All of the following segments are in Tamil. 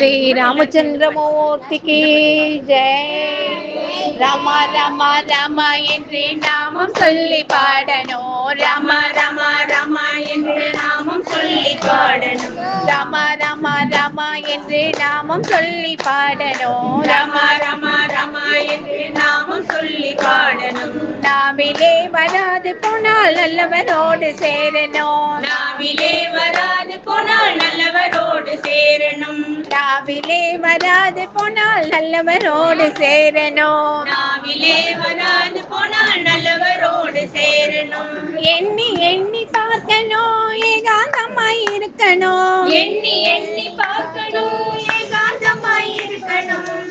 ஸ்ரீ ராமச்சந்திரமூர்த்திக்கு ஜெய். ராமா ராமா ராமா என்று நாமம் சொல்லி பாடணும். ராமா ராமா ராமா என்று நாமம் சொல்லி பாடணும். ராமா ராமா ராமா என்று நாமம் சொல்லி பாடணும். ராமா ராமா ராமா என்று நாமம் சொல்லி பாடணும். நாவிலே வராது போனால் நல்லவரோடு சேரணும். போனால் நல்லவரோடு சேரணும். நாவிலே வராது போனால் நல்லவரோடு சேரணும். நாவிலே வராது போனால் நல்லவரோடு சேரணும். எண்ணி எண்ணி பார்க்கணும். ஏகாந்தமாய் இருக்கணும். எண்ணி எண்ணி பார்க்கணும்.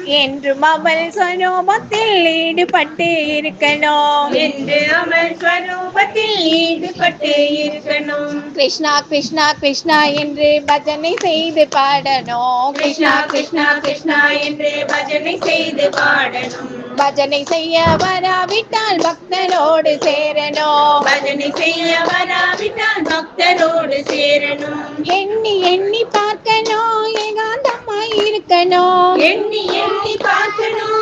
என்றும் அவள் சொரூபத்தில் ஈடுபட்டு இருக்கணும் என்று அமல் ஸ்வரூபத்தில் ஈடுபட்டு இருக்கணும் கிருஷ்ணா கிருஷ்ணா கிருஷ்ணா என்று பஜனை செய்து பாடணும். கிருஷ்ணா கிருஷ்ணா கிருஷ்ணா என்று பஜனை செய்து பாடணும். பஜனை செய்ய வராவிட்டால் பக்தரோடு சேரணும். பஜனை செய்ய வராவிட்டால் பக்தரோடு சேரணும். எண்ணி எண்ணி பார்க்கணும். ஏகாந்தமாய் இருக்கணும் எண்ணி எண்ணி பார்க்கணும்.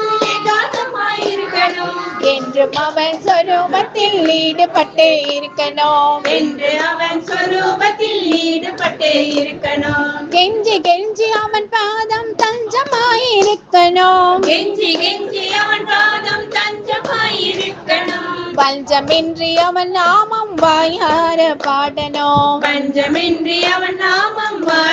இருக்கணும் என்றும் அவன் சொரூபத்தில் ஈடுபட்டு இருக்கணும். என்று அவன் ஸ்வரூபத்தில் ஈடுபட்டு இருக்கணும். கெஞ்சி கெஞ்சி அவன் பாதம் தஞ்சமாய் இருக்கணும் கெஞ்சி கெஞ்சி அவன் பாதம் தஞ்சமாய் இருக்கணும் பஞ்சமின்றி அவன் நாமம் வாயார பாடணும். பஞ்சமின்றி அவன் நாமம் பாடணும்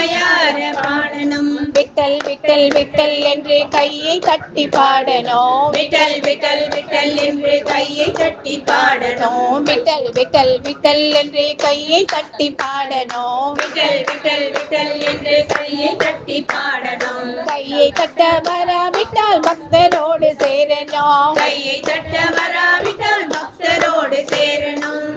விட்டல் விட்டல் விட்டல் என்று கையை தட்டி பாடணும் விட்டல் விட்டல் விட்டல் என்று கையை தட்டி பாடணும் விட்டல் விட்டல் விட்டல் என்று கையை தட்டி பாடணும் விட்டல் விட்டல் விட்டல் என்று கையை தட்டி பாடணும் கையை தட்ட வராவிட்டால் பக்தரோடு சேரணும். கையை தட்ட வராவிட்டால் பக்தரோடு சேரணும்.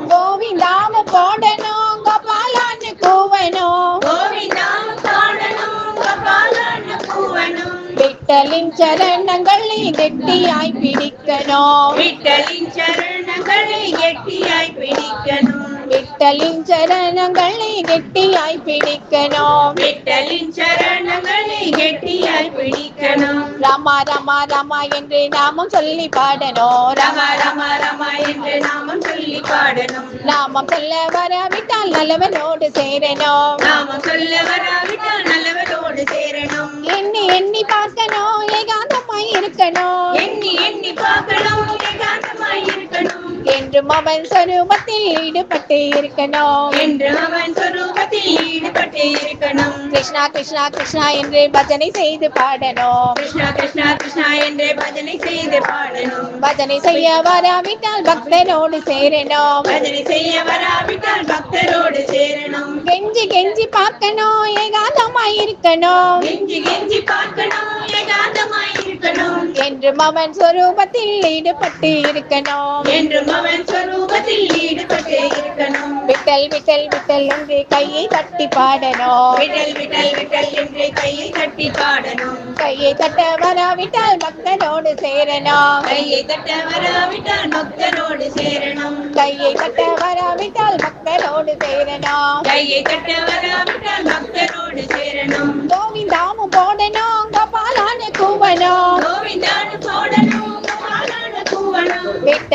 விட்டலின் சரணங்களை கெட்டியாய் பிடிக்கணும். விட்டலின் சரணங்களை கெட்டியாய் பிடிக்கணும். விட்டலின் சரணங்களை கெட்டியாய் பிடிக்கணும். விட்டலின் சரணங்களை கெட்டியாய் பிடிக்கணும். ராமா ராமா ராமா என்று நாமம் சொல்லி பாடணும். ரம ரம ரம என்று நாமம் சொல்லி பாடணும். நாமம் சொல்ல வராவிட்டால் நல்லவனோடு சேரணும். நாமம் சொல்ல வராவிட்டால் நல்லவரோடு சேரணும். எண்ணி எண்ணி பார்க்கணும். ஏகாந்தமாய் இருக்கணும் எண்ணி எண்ணி பார்க்கணும் இருக்கணும் என்றும் அவன் சொரூபத்தில் ஈடுபட்டு இருக்கணும். என்று அவன் சொரூபத்தில் ஈடுபட்டு இருக்கணும். கிருஷ்ணா கிருஷ்ணா கிருஷ்ணா என்று பஜனை செய்து பாடணும். கிருஷ்ணா கிருஷ்ணா கிருஷ்ணா என்று பஜனை செய்து பாடணும். பஜனை செய்ய வராவிட்டால் பக்தனோடு சேரணும். பஜனை செய்ய வராவிட்டால் பக்தரோடு சேரணும். கெஞ்சி கெஞ்சி பார்க்கணும் ஏகாந்தமாய் இருக்கணும் கெஞ்சி கெஞ்சி பார்க்கணும் ஏகாந்தமாய் இருக்கணும் என்றும் அவன் சொரூபத்தில் ஈடுபட்டு இருக்கணும் என்றும் அவன் சொரூபத்தில் ஈடுபட்டு இருக்கணும். விட்டல் விட்டல் விட்டல் என்று கையை தட்டி பாடணும். விட்டல் விட்டல் விட்டல் என்று கையை தட்டி பாடணும். கையை தட்ட வராவிட்டால் பக்தனோடு சேரணும். கையை தட்ட வராவிட்டால் பக்தரோடு சேரணும். கையை தட்ட வராவிட்டால் பக்தனோடு சேரணும். கையை தட்ட வராவிட்டால் பக்தரோடு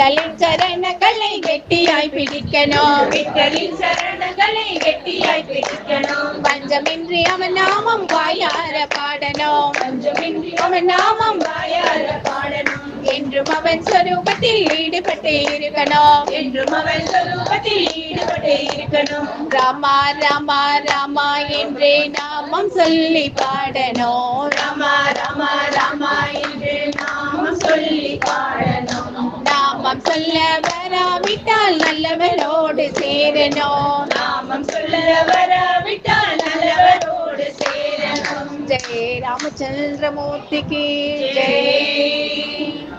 விட்டலின் சரணங்களை கெட்டியாய் பிடிக்கணும். விட்டலின் சரணங்களை கெட்டியாய் பிடிக்கணும். பஞ்சமின்றி அவன் நாமம் வாயார பாடணும். பஞ்சமின்றி அவன் நாமம் வாயார பாடணும். என்றும் அவன் சொரூபத்தில் ஈடுபட்டு இருக்கணும். என்றும் அவன் சொரூபத்தில் ஈடுபட்டு இருக்கணும். ராமா ராமா ராமா என்றே நாமம் சொல்லி பாடணும். ராமா ராமா ராமா என்று சொல்ல வராவிட்டால் நல்லவரோடு சேரணும். நாமம் சொல்ல வராவிட்டால் நல்லவரோடு சேரணும். ஜெய ராமச்சந்திரமூர்த்திக்கு. ஜெய்.